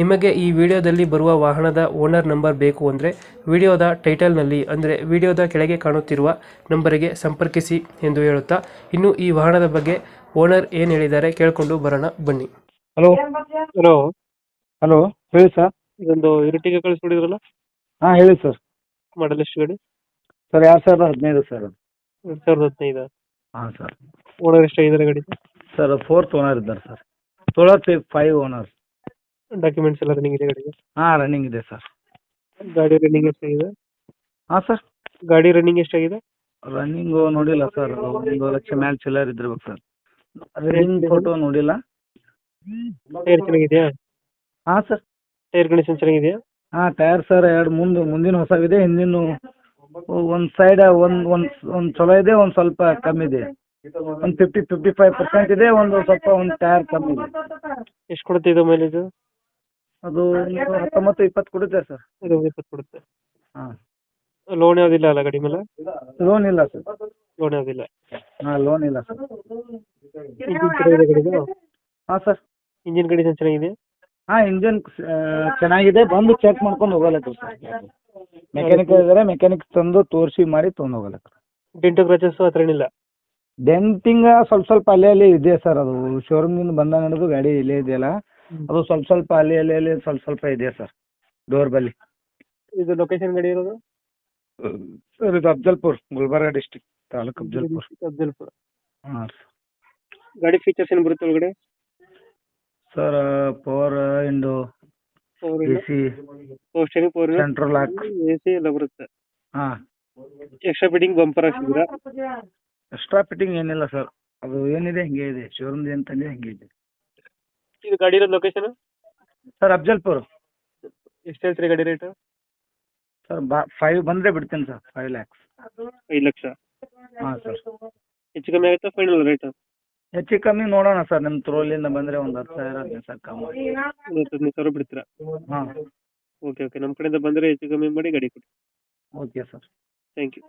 ನಿಮಗೆ ಈ ವಿಡಿಯೋದಲ್ಲಿ ಬರುವ ವಾಹನದ ಓನರ್ ನಂಬರ್ ಬೇಕು ಅಂದರೆ ವಿಡಿಯೋದ ಟೈಟಲ್ನಲ್ಲಿ ಅಂದರೆ ವಿಡಿಯೋದ ಕೆಳಗೆ ಕಾಣುತ್ತಿರುವ ನಂಬರಿಗೆ ಸಂಪರ್ಕಿಸಿ ಎಂದು ಹೇಳುತ್ತಾ ಇನ್ನು ಈ ವಾಹನದ ಬಗ್ಗೆ ಓನರ್ ಏನು ಹೇಳಿದ್ದಾರೆ ಕೇಳಿಕೊಂಡು ಬರೋಣ ಬನ್ನಿ. ಹಲೋ ಹಲೋ ಹಲೋ ಹೇಳಿ ಸರ್. ಇದೊಂದು ಇರುಟಿಗೆ ಕಳಿಸ್ಬಿಟ್ಟಿದ್ರಲ್ಲ? ಹಾಂ ಹೇಳಿ ಸರ್. ಮಾಡಲ್ ಎಷ್ಟು ಗಾಡಿ? ಸರ್ ಎರಡು ಸಾವಿರದ ಹದಿನೈದು ಸರ್ ಎರಡು ಸಾವಿರದ ಹದಿನೈದು? ಹಾಂ ಸರ್. ಓನರ್ ಎಷ್ಟಾಗಿದ್ದಾರೆ ಗಾಡಿ? ಸರ್ ಫೋರ್ತ್ ಓನರ್ ಇದ್ದಾರೆ ಸರ್. ತೊಳತ್ ಫೈವ್ ಓನರ್ ಡಾಕ್ಯುಮೆಂಟ್ಸ್ ಎಲ್ಲ ರನ್ನಿಂಗ್ ಇದೆ ಗಾಡಿಗೆ? ಹಾಂ ರನ್ನಿಂಗ್ ಇದೆ ಸರ್ ಗಾಡಿ ರನ್ನಿಂಗ್ ಎಷ್ಟಾಗಿದೆ? ಹಾಂ ಸರ್ ಗಾಡಿ ರನ್ನಿಂಗ್ ಎಷ್ಟಾಗಿದೆ? ರನ್ನಿಂಗು ನೋಡಿಲ್ಲ ಸರ್ ಒಂದು ಲಕ್ಷ ಮ್ಯಾಲೆ ಚಿಲ್ಲರ್ ಇದ್ದಿರ್ಬೇಕು ಸರ್ ರನ್ನಿಂಗ್ ಫೋಟೋ ನೋಡಿಲ್ಲ. ಟೈರ್ ಚೆನ್ನಾಗಿದೆಯಾ? ಹಾಂ ಸರ್ ಟೈರ್ ಕಂಡೀಷನ್ ಚೆನ್ನಾಗಿದೆಯಾ? ಹಾಂ ಟೈರ್ ಸರ್ ಎರಡು ಮುಂದೆ ಮುಂದಿನ ಹೊಸವಿದೆ ಹಿಂದಿನ ಒಂದು ಸೈಡ್ ಒಂದು ಒಂದು ಒಂದು ಚಲೋ ಇದೆ ಒಂದು ಸ್ವಲ್ಪ ಕಮ್ಮಿ ಇದೆ. ಒಂದು ಫಿಫ್ಟಿ ಫಿಫ್ಟಿ ಫೈವ್ ಪರ್ಸೆಂಟ್ ಇದೆ ಒಂದು ಸ್ವಲ್ಪ ಒಂದು ಟೈರ್ ಕಮ್ಮಿ ಇದೆ. ಎಷ್ಟು ಕೊಡುತ್ತೆ ಇದು ಮೈಲೇಜ್ ಅದು ಒಂದು ಹತ್ತೊಂಬತ್ತು ಇಪ್ಪತ್ತು ಕೊಡುತ್ತೆ ಸರ್. ಇಪ್ಪತ್ತು ಕೊಡುತ್ತೆ. ಹಾ. ಲೋನ್ ಯಾವುದಿಲ್ಲ ಅಲ್ಲ ಗಾಡಿ ಮೇಲೆ? ಲೋನ್ ಇಲ್ಲ ಸರ್. ಲೋನ್ ಯಾವುದಿಲ್ಲ ಹಾಂ ಲೋನ್ ಇಲ್ಲ ಸರ್. ಇಂಜಿನ್ ಚೆನ್ನಾಗಿದೆ ಗಾಡಿದು? ಹಾಂ ಸರ್. ಇಂಜಿನ್ ಕಂಡೀಷನ್ ಚೆನ್ನಾಗಿದೆ? ಹಾಂ ಇಂಜಿನ್ ಚೆನ್ನಾಗಿದೆ. ಬಂದು ಚೆಕ್ ಮಾಡ್ಕೊಂಡು ಹೋಗಲಕ್ಕ ಸರ್. ಮೆಕ್ಯಾನಿಕ್ ಇದ್ದಾರೆ ಮೆಕ್ಯಾನಿಕ್ ತಂದು ತೋರಿಸಿ ಮಾಡಿ ತೊಗೊಂಡು ಹೋಗಲಕ್ಕ ಡೆಂಟು ಕ್ರಚಸ್ ಹತ್ರ ಏನಿಲ್ಲ? ಡೆಂಟಿಂಗ್ ಸ್ವಲ್ಪ ಸ್ವಲ್ಪ ಅಲ್ಲೇ ಅಲ್ಲೇ ಇದೆ ಸರ್ ಅದು. ಶೋರೂಮ್ನಿಂದ ಬಂದಾಗ ನಡೆದು ಗಾಡಿ ಇಲ್ಲೇ ಇದೆಯಲ್ಲ. ಅದು ಸ್ವಲ್ಪ ಸ್ವಲ್ಪ ಅಲ್ಲಿ ಅಲ್ಲಿ ಅಲ್ಲಿ ಸ್ವಲ್ಪ ಸ್ವಲ್ಪ ಇದೆ ಸರ್ ಡೋರ್ ಬಲ್ಲಿ. ಇದು ಲೊಕೇಶನ್ ಗಡಿ ಇರೋದು? ಸರ್ ಇದು ಅಫ್ಜಲ್ಪುರ್ ಗುಲ್ಬರ್ಗ ಡಿಸ್ಟಿಕ್ ತಾಲೂಕ್ ಅಫ್ಜಲ್ಪುರ್. ಅಫ್ಜಲ್ಪುರ. ಹಾಂ ಗಾಡಿ ಫೀಚರ್ಸ್ ಏನು ಬರುತ್ತೆ ಒಳಗಡೆ? Sir power window A C power steering power central lock A C ಎಲ್ಲ ಬರುತ್ತೆ. ಹಾಂ. ಎಕ್ಸ್ಟ್ರಾ ಫಿಟ್ಟಿಂಗ್ ಬಂಪರ್ ಹಾಕ್ಸಿದ್ದೀರಾ ಎಕ್ಸ್ಟ್ರಾ ಫಿಟ್ಟಿಂಗ್ ಏನಿಲ್ಲ ಸರ್. ಅದು ಏನಿದೆ ಹಿಂಗೆ ಇದೆ. ಶೋರೂಮ್ದು ಏನು ಹಂಗೆ ಹಿಂಗೆ ಇದೆ. ಇದು ಗಾಡಿ ಇರೋದು ಲೊಕೇಶನ್ ಸರ್ ಅಫ್ಜಲ್ಪುರ್. ಎಷ್ಟು ಹೇಳ್ತೀರಿ ಗಾಡಿ ರೇಟ್ ಸರ್ ಬಾ ಫೈವ್ ಬಂದರೆ ಬಿಡ್ತೀನಿ ಸರ್ ಫೈವ್ ಲ್ಯಾಕ್ಸ್ ಐದು ಲಕ್ಷ? ಹಾಂ ಸರ್. ಹೆಚ್ಚು ಕಮ್ಮಿ ಆಗುತ್ತಾ ಫೈನಲ್ ರೇಟ್ ಹೆಚ್ಚು ಕಮ್ಮಿ ನೋಡೋಣ ಸರ್ ನಿಮ್ಮ ತ್ರೋಲಿಂದ ಬಂದ್ರೆ ಒಂದು ಹತ್ತು ಸಾವಿರ ಹದಿನೈದು ಸಾವಿರ ಕಮ್ಮಿ ಒಂದು ಹದಿನೈದು ಸಾವಿರ ಬಿಡ್ತೀರಾ? ಹಾಂ. Okay okay. ನಮ್ಮ ಕಡೆಯಿಂದ ಬಂದ್ರೆ ಹೆಚ್ಚು ಕಮ್ಮಿ ಮಾಡಿ ಗಾಡಿ ಕೊಡಿ. Okay sir. Thank you